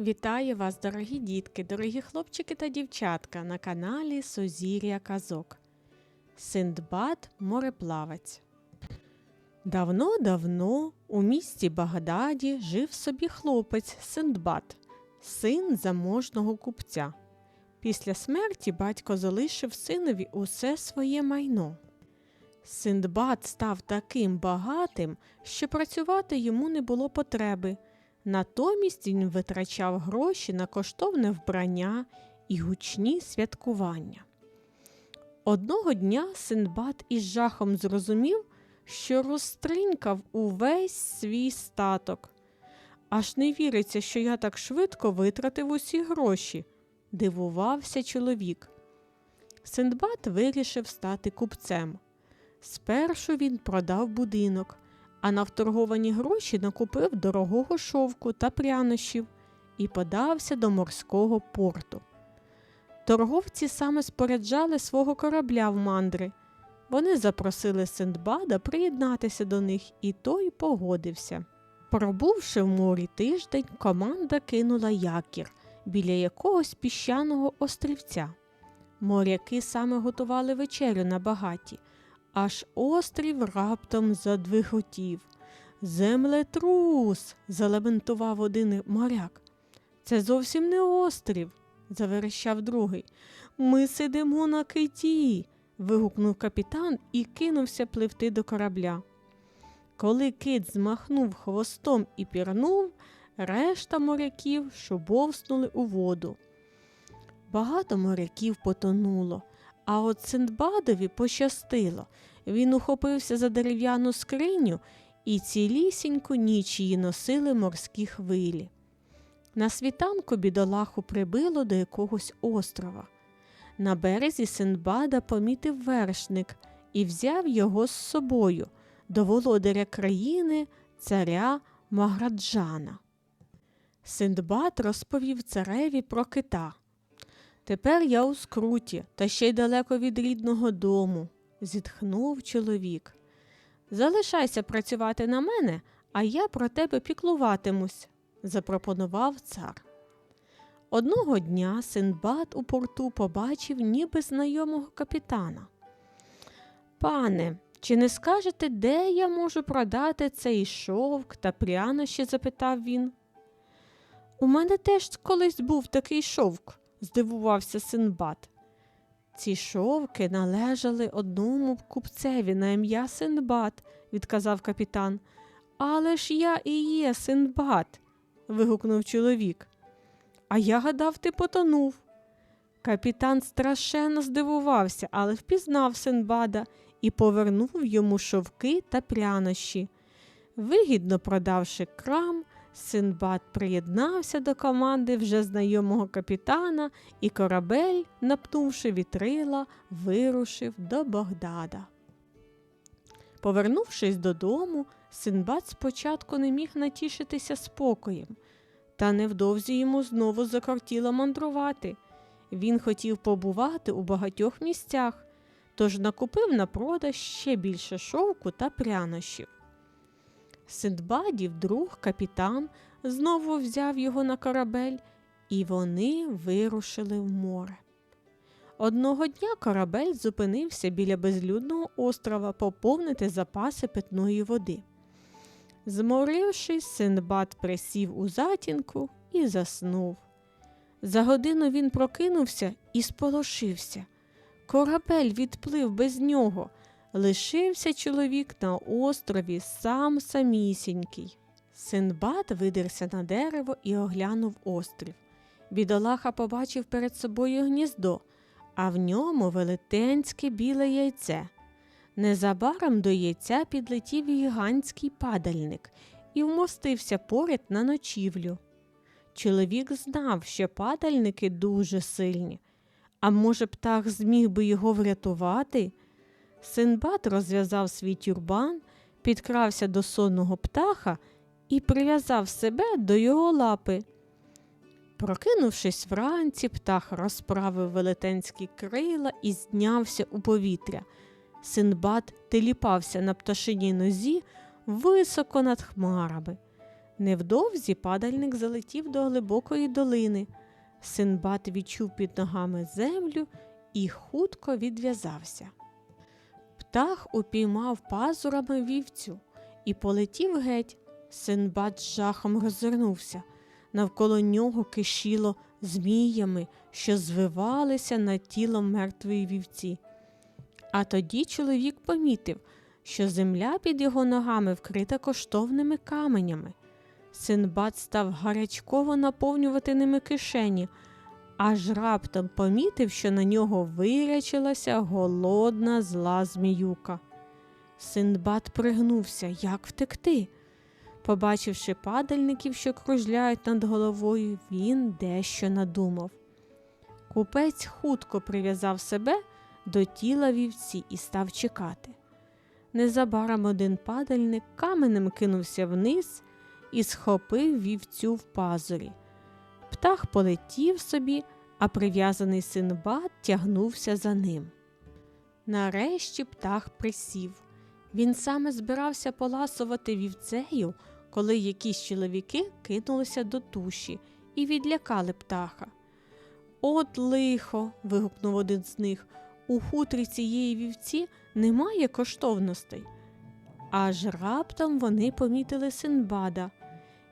Вітаю вас, дорогі дітки, дорогі хлопчики та дівчатка на каналі Созір'я Казок. Синдбад мореплавець. Давно-давно у місті Багдаді жив собі хлопець Синдбад, син заможного купця. Після смерті батько залишив синові усе своє майно. Синдбад став таким багатим, що працювати йому не було потреби. Натомість він витрачав гроші на коштовне вбрання і гучні святкування. Одного дня Синдбад із жахом зрозумів, що розтринькав увесь свій статок. Аж не віриться, що я так швидко витратив усі гроші, дивувався чоловік. Синдбад вирішив стати купцем. Спершу він продав будинок, а на вторговані гроші накупив дорогого шовку та прянощів і подався до морського порту. Торговці саме споряджали свого корабля в мандри. Вони запросили Синдбада приєднатися до них, і той погодився. Пробувши в морі тиждень, команда кинула якір біля якогось піщаного острівця. Моряки саме готували вечерю на багаті, аж острів раптом задвиготів. Землетрус. залементував один моряк. Це зовсім не острів, заверещав другий. Ми сидимо на киті. вигукнув капітан і кинувся пливти до корабля. Коли кит змахнув хвостом і пірнув, решта моряків шубовснули у воду. Багато моряків потонуло, а от Синдбадові пощастило. Він ухопився за дерев'яну скриню і цілісіньку ніч її носили морські хвилі. На світанку бідолаху прибило до якогось острова. На березі Синдбада помітив вершник і взяв його з собою до володаря країни царя Маграджана. Синдбад розповів цареві про кита. Тепер я у скруті та ще й далеко від рідного дому, зітхнув чоловік. Залишайся працювати на мене, а я про тебе піклуватимусь, запропонував цар. Одного дня Синдбад у порту побачив ніби знайомого капітана. Пане, чи не скажете, де я можу продати цей шовк та прянощі? запитав він. У мене теж колись був такий шовк, здивувався Синдбад. Ці шовки належали одному купцеві на ім'я Синдбад, відказав капітан. Але ж я і є Синдбад. вигукнув чоловік. А я гадав, ти потонув. Капітан страшенно здивувався, але впізнав Синдбада і повернув йому шовки та прянощі. Вигідно продавши крам, Синдбад приєднався до команди вже знайомого капітана, і корабель, напнувши вітрила, вирушив до Богдада. Повернувшись додому, Синдбад спочатку не міг натішитися спокоєм, та невдовзі йому знову закортіло мандрувати. Він хотів побувати у багатьох місцях, тож накупив на продаж ще більше шовку та прянощів. Синдбадів друг капітан знову взяв його на корабель, і вони вирушили в море. Одного дня корабель зупинився біля безлюдного острова поповнити запаси питної води. Зморившись, Синдбад присів у затінку і заснув. За годину він прокинувся і сполошився. Корабель відплив без нього. Лишився чоловік на острові сам самісінький. Синдбад видерся на дерево і оглянув острів. Бідолаха побачив перед собою гніздо, а в ньому велетенське біле яйце. Незабаром до яйця підлетів гігантський падальник і вмостився поряд на ночівлю. Чоловік знав, що падальники дуже сильні, а може, птах зміг би його врятувати. Синбад розв'язав свій тюрбан, підкрався до сонного птаха і прив'язав себе до його лапи. Прокинувшись вранці, птах розправив велетенські крила і знявся у повітря. Синбад теліпався на пташиній нозі високо над хмарами. Невдовзі падальник залетів до глибокої долини. Синбад відчув під ногами землю і хутко відв'язався. Птах упіймав пазурами вівцю і полетів геть. Синбад з жахом роззирнувся. Навколо нього кишіло зміями, що звивалися над тілом мертвої вівці. А тоді чоловік помітив, що земля під його ногами вкрита коштовними каменями. Синбад став гарячково наповнювати ними кишені, аж раптом помітив, що на нього вирячилася голодна зла зміюка. Синдбад пригнувся, як втекти. Побачивши падальників, що кружляють над головою, він дещо надумав. Купець хутко прив'язав себе до тіла вівці і став чекати. Незабаром один падальник каменем кинувся вниз і схопив вівцю в пазурі. Птах полетів собі, а прив'язаний синбад тягнувся за ним. Нарешті птах присів. Він саме збирався поласувати вівцею, коли якісь чоловіки кинулися до туші і відлякали птаха. От лихо. вигукнув один з них. У хутрі цієї вівці немає коштовностей. Аж раптом вони помітили Синбада.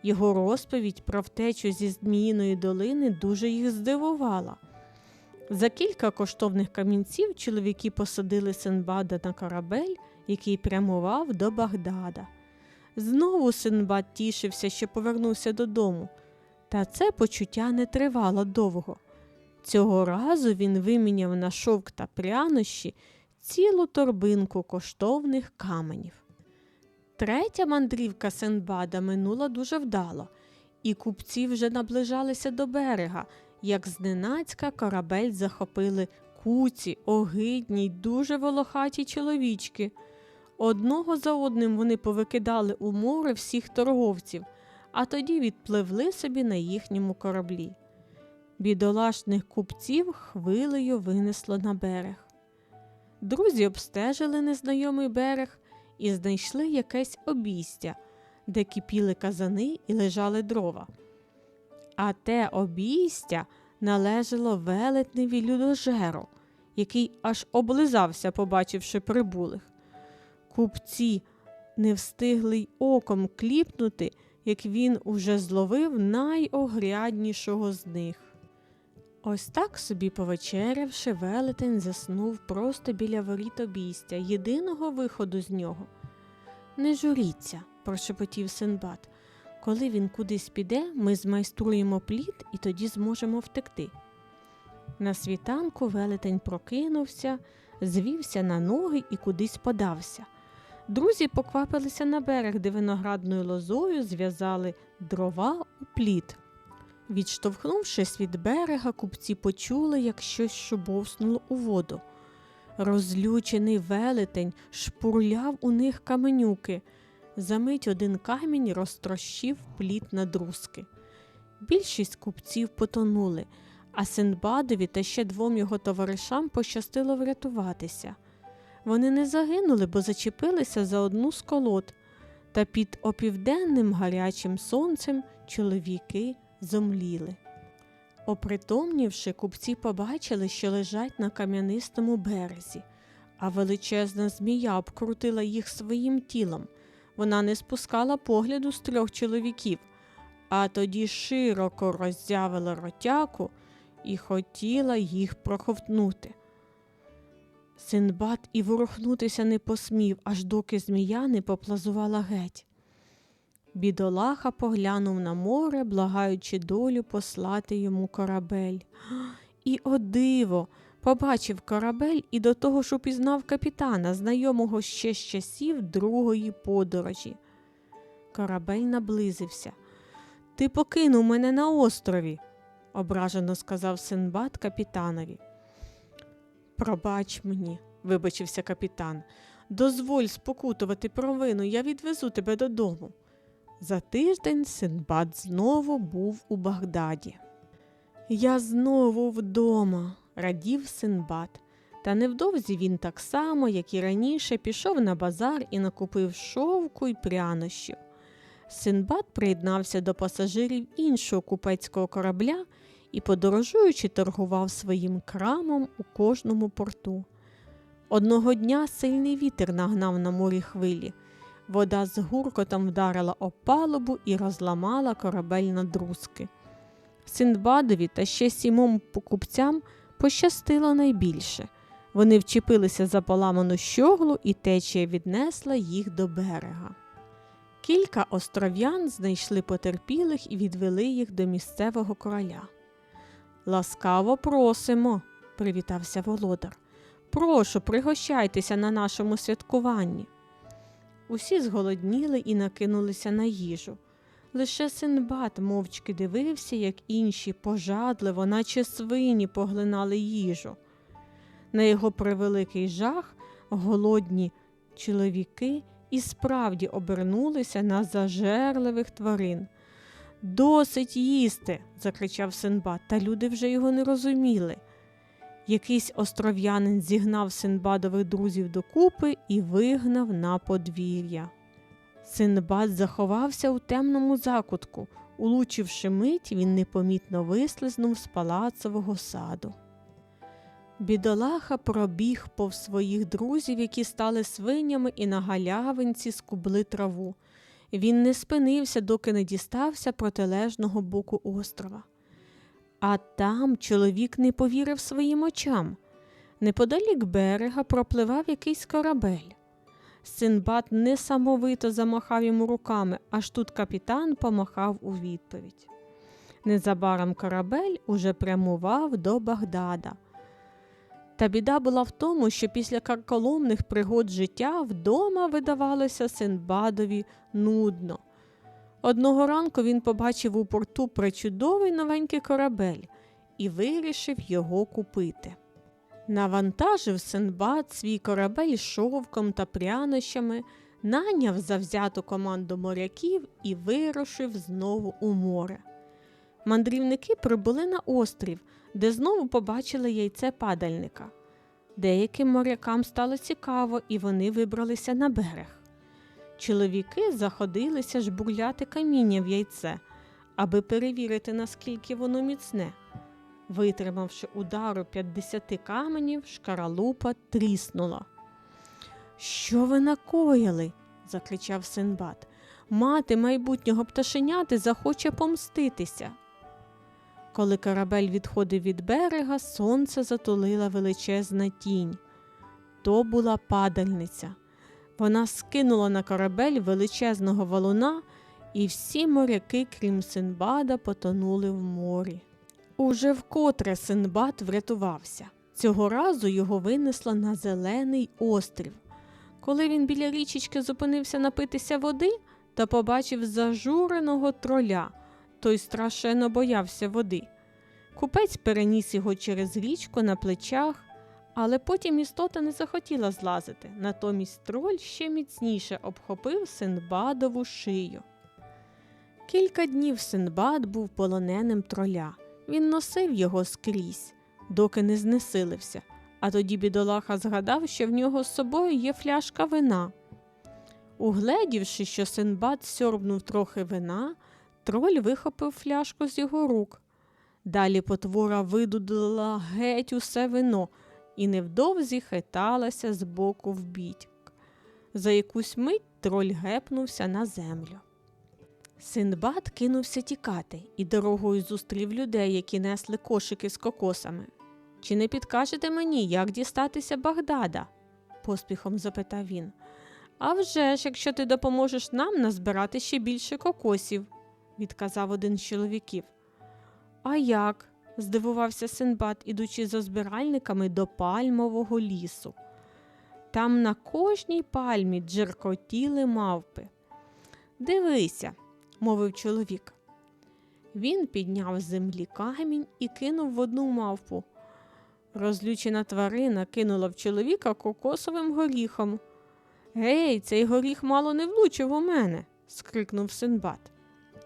Його розповідь про втечу зі Зміїної долини дуже їх здивувала. За кілька коштовних камінців чоловіки посадили Синбада на корабель, який прямував до Багдада. Знову Синбад тішився, що повернувся додому, та це почуття не тривало довго. Цього разу він виміняв на шовк та прянощі цілу торбинку коштовних каменів. Третя мандрівка Синбада минула дуже вдало, і купці вже наближалися до берега, як зненацька корабель захопили куці, огидні й дуже волохаті чоловічки. Одного за одним вони повикидали у море всіх торговців, а тоді відпливли собі на їхньому кораблі. Бідолашних купців хвилею винесло на берег. Друзі обстежили незнайомий берег і знайшли якесь обійстя, де кипіли казани і лежали дрова. А те обійстя належало велетневі людожеру, який аж облизався, побачивши прибулих. Купці не встигли й оком кліпнути, як він уже зловив найогряднішого з них. Ось так собі повечерявши, велетень заснув просто біля воріт обійстя, єдиного виходу з нього. Не журіться, прошепотів Синбад. Коли він кудись піде, ми змайструємо плід і тоді зможемо втекти. На світанку велетень прокинувся, звівся на ноги і кудись подався. Друзі поквапилися на берег, де виноградною лозою зв'язали дрова у плід. Відштовхнувшись від берега, купці почули, як щось шубовснуло у воду. Розлючений велетень шпурляв у них каменюки. Замить один камінь розтрощив плід на друзки. Більшість купців потонули, а Синдбадові та ще двом його товаришам пощастило врятуватися. Вони не загинули, бо зачепилися за одну з колод, та під опівденним гарячим сонцем чоловіки зомліли. Опритомнівши, купці побачили, що лежать на кам'янистому березі, а величезна змія обкрутила їх своїм тілом. Вона не спускала погляду з трьох чоловіків, а тоді широко роззявила ротяку і хотіла їх проковтнути. Синбад і ворухнутися не посмів, аж доки змія не поплазувала геть. Бідолаха поглянув на море, благаючи долю послати йому корабель. І о диво! Побачив корабель і до того ж упізнав капітана, знайомого ще з часів другої подорожі. Корабель наблизився. Ти покинув мене на острові, ображено сказав Синбад капітанові. Пробач мені, вибачився капітан. Дозволь спокутувати провину, я відвезу тебе додому. За тиждень Синбад знову був у Багдаді. Я знову вдома, радів Синбад, та невдовзі він так само, як і раніше, пішов на базар і накупив шовку й прянощів. Синбад приєднався до пасажирів іншого купецького корабля і, подорожуючи, торгував своїм крамом у кожному порту. Одного дня сильний вітер нагнав на морі хвилі. Вода з гуркотом вдарила об палубу і розламала корабель на друзки. Синдбадові та ще сімом покупцям пощастило найбільше. Вони вчепилися за поламану щоглу, і течія віднесла їх до берега. Кілька остров'ян знайшли потерпілих і відвели їх до місцевого короля. Ласкаво просимо, привітався володар. Прошу, пригощайтеся на нашому святкуванні. Усі зголодніли і накинулися на їжу. Лише Синбад мовчки дивився, як інші пожадливо, наче свині поглинали їжу. На його превеликий жах голодні чоловіки і справді обернулися на зажерливих тварин. Досить їсти, закричав Синбад, та люди вже його не розуміли. Якийсь остров'янин зігнав Синбадових друзів докупи і вигнав на подвір'я. Синбад заховався у темному закутку. Улучивши мить, він непомітно вислизнув з палацового саду. Бідолаха пробіг повз своїх друзів, які стали свинями і на галявинці скубли траву. Він не спинився, доки не дістався протилежного боку острова. А там чоловік не повірив своїм очам. Неподалік берега пропливав якийсь корабель. Синбад несамовито замахав йому руками, аж тут капітан помахав у відповідь. Незабаром корабель уже прямував до Багдада. Та біда була в тому, що після карколомних пригод життя вдома видавалося Синбадові нудно. Одного ранку він побачив у порту причудовий новенький корабель і вирішив його купити. Навантажив Синбад свій корабель шовком та прянощами, наняв завзяту команду моряків і вирушив знову у море. Мандрівники прибули на острів, де знову побачили яйце падальника. Деяким морякам стало цікаво, і вони вибралися на берег. Чоловіки заходилися жбурляти каміння в яйце, аби перевірити, наскільки воно міцне. Витримавши удару 50 каменів, шкаралупа тріснула. Що ви накоїли? закричав Синбад. Мати майбутнього пташеняти захоче помститися. Коли корабель відходив від берега, сонце затулила величезна тінь. То була падальниця. Вона скинула на корабель величезного валуна, і всі моряки, крім Синбада, потонули в морі. Уже вкотре Синбад врятувався. Цього разу його винесло на зелений острів. Коли він біля річечки зупинився напитися води та побачив зажуреного троля, той страшенно боявся води. Купець переніс його через річку на плечах, але потім істота не захотіла злазити, натомість троль ще міцніше обхопив Синбадову шию. Кілька днів Синбад був полоненим троля. Він носив його скрізь, доки не знесилився, а тоді бідолаха згадав, що в нього з собою є фляшка вина. Угледівши, що Синбад сьорбнув трохи вина, троль вихопив фляжку з його рук. Далі потвора видудила геть усе вино і невдовзі хиталася з боку в бік. За якусь мить троль гепнувся на землю. Синдбад кинувся тікати і дорогою зустрів людей, які несли кошики з кокосами. Чи не підкажете мені, як дістатися Багдада? поспіхом запитав він. «А вже ж, якщо ти допоможеш нам назбирати ще більше кокосів, відказав один з чоловіків. А як? Здивувався Синбад, ідучи за збиральниками до пальмового лісу. Там на кожній пальмі джеркотіли мавпи. Дивися, мовив чоловік. Він підняв з землі камінь і кинув в одну мавпу. Розлючена тварина кинула в чоловіка кокосовим горіхом. Гей, цей горіх мало не влучив у мене, скрикнув Синбад.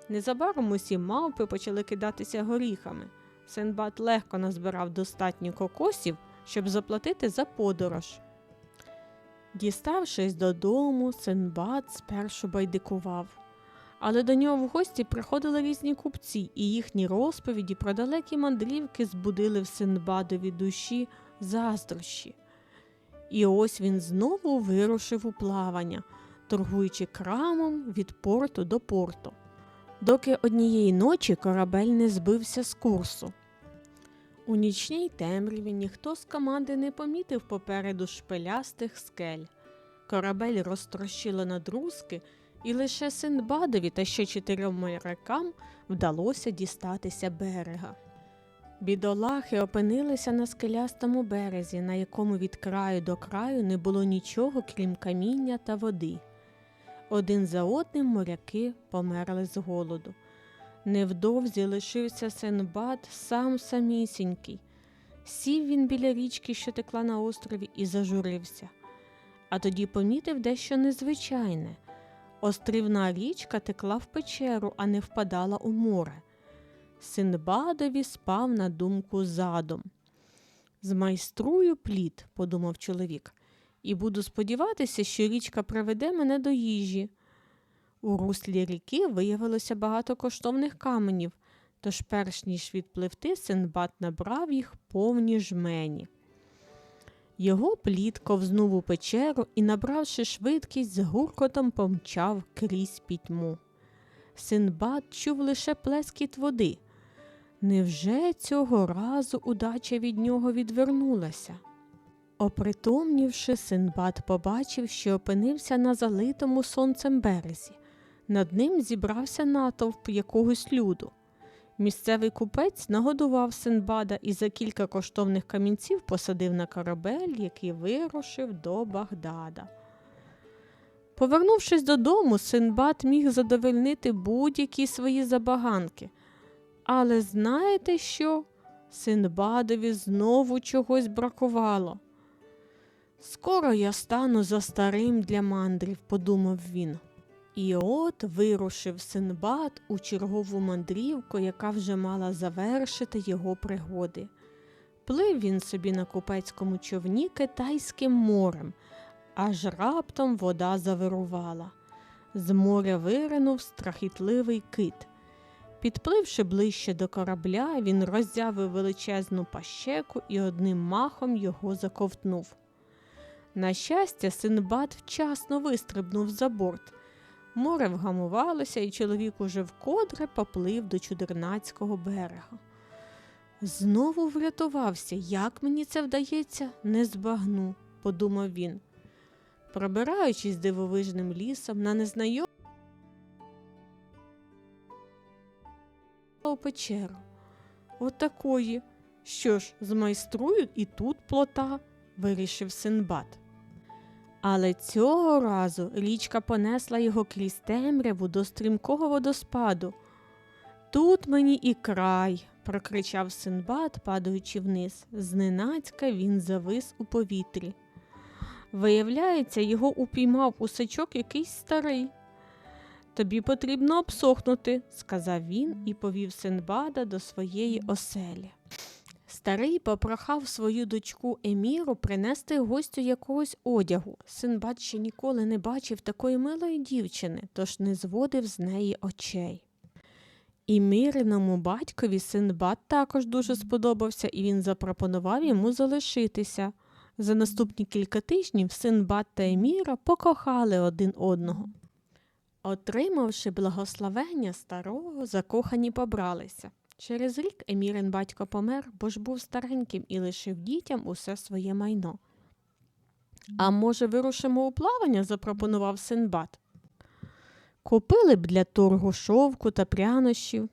Незабаром усі мавпи почали кидатися горіхами. Синбад легко назбирав достатньо кокосів, щоб заплатити за подорож. Діставшись додому, Синбад спершу байдикував, Але до нього в гості приходили різні купці, і їхні розповіді про далекі мандрівки збудили в Синбадові душі заздрощі. І ось він знову вирушив у плавання, торгуючи крамом від порту до порту, доки однієї ночі корабель не збився з курсу. У нічній темряві ніхто з команди не помітив попереду шпилястих скель. Корабель розтрощило на друзки, і лише Синдбадові та ще чотирьом морякам вдалося дістатися берега. Бідолахи опинилися на скелястому березі, на якому від краю до краю не було нічого, крім каміння та води. Один за одним моряки померли з голоду. Невдовзі лишився Сенбад сам самісінький. Сів він біля річки, що текла на острові, і зажурився. А тоді помітив дещо незвичайне. Острівна річка текла в печеру, а не впадала у море. Синбадові спав на думку задум. Змайструю плід, подумав чоловік, і буду сподіватися, що річка приведе мене до їжі. У руслі ріки виявилося багато коштовних каменів, тож перш ніж відпливти, Синбад набрав їх повні жмені. Його плід ковзнув у печеру і, набравши швидкість, з гуркотом помчав крізь пітьму. Синбад чув лише плескіт води. Невже цього разу удача від нього відвернулася? Опритомнівши, Синбад побачив, що опинився на залитому сонцем березі. Над ним зібрався натовп якогось люду. Місцевий купець нагодував Синбада і за кілька коштовних камінців посадив на корабель, який вирушив до Багдада. Повернувшись додому, Синбад міг задовольнити будь-які свої забаганки. Але знаєте що? Синбадові знову чогось бракувало. Скоро я стану за старим для мандрів, подумав він. І от вирушив Синбад у чергову мандрівку, яка вже мала завершити його пригоди. Плив він собі на купецькому човні Китайським морем, аж раптом вода завирувала. З моря виринув страхітливий кит. Підпливши ближче до корабля, він роззявив величезну пащеку і одним махом його заковтнув. На щастя, Синбад вчасно вистрибнув за борт. Море вгамувалося, і чоловік уже вкотре поплив до чудернацького берега. Знову врятувався, як мені це вдається, не збагну, подумав він. Пробираючись дивовижним лісом на незнайому печеру. Отакої. Що ж, змайструю і тут плота, вирішив Синбад. Але цього разу річка понесла його крізь темряву до стрімкого водоспаду. Тут мені і край, прокричав Синбад, падаючи вниз. Зненацька він завис у повітрі. Виявляється, його упіймав усачок якийсь старий. Тобі потрібно обсохнути, сказав він і повів Синбада до своєї оселі. Старий попрохав свою дочку Еміру принести гостю якогось одягу. Синбад ще ніколи не бачив такої милої дівчини, тож не зводив з неї очей. І Міриному батькові Синбад також дуже сподобався, і він запропонував йому залишитися. За наступні кілька тижнів Синбад та Еміра покохали один одного. Отримавши благословення старого, закохані побралися. Через рік Емірин батько помер, бо ж був стареньким і лишив дітям усе своє майно. А може, вирушимо у плавання? запропонував Синбад. Купили б для торгу шовку та прянощів.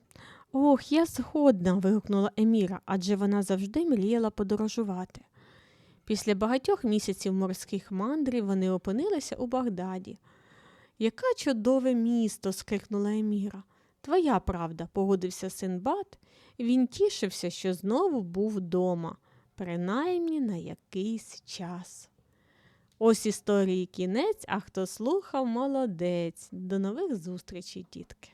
Ох, я згодна. вигукнула Еміра, адже вона завжди мріяла подорожувати. Після багатьох місяців морських мандрів вони опинилися у Багдаді. Яка чудове місто. скрикнула Еміра. Твоя правда, погодився Синбад, він тішився, що знову був вдома, принаймні на якийсь час. Ось історії кінець, а хто слухав, молодець. До нових зустрічей, дітки.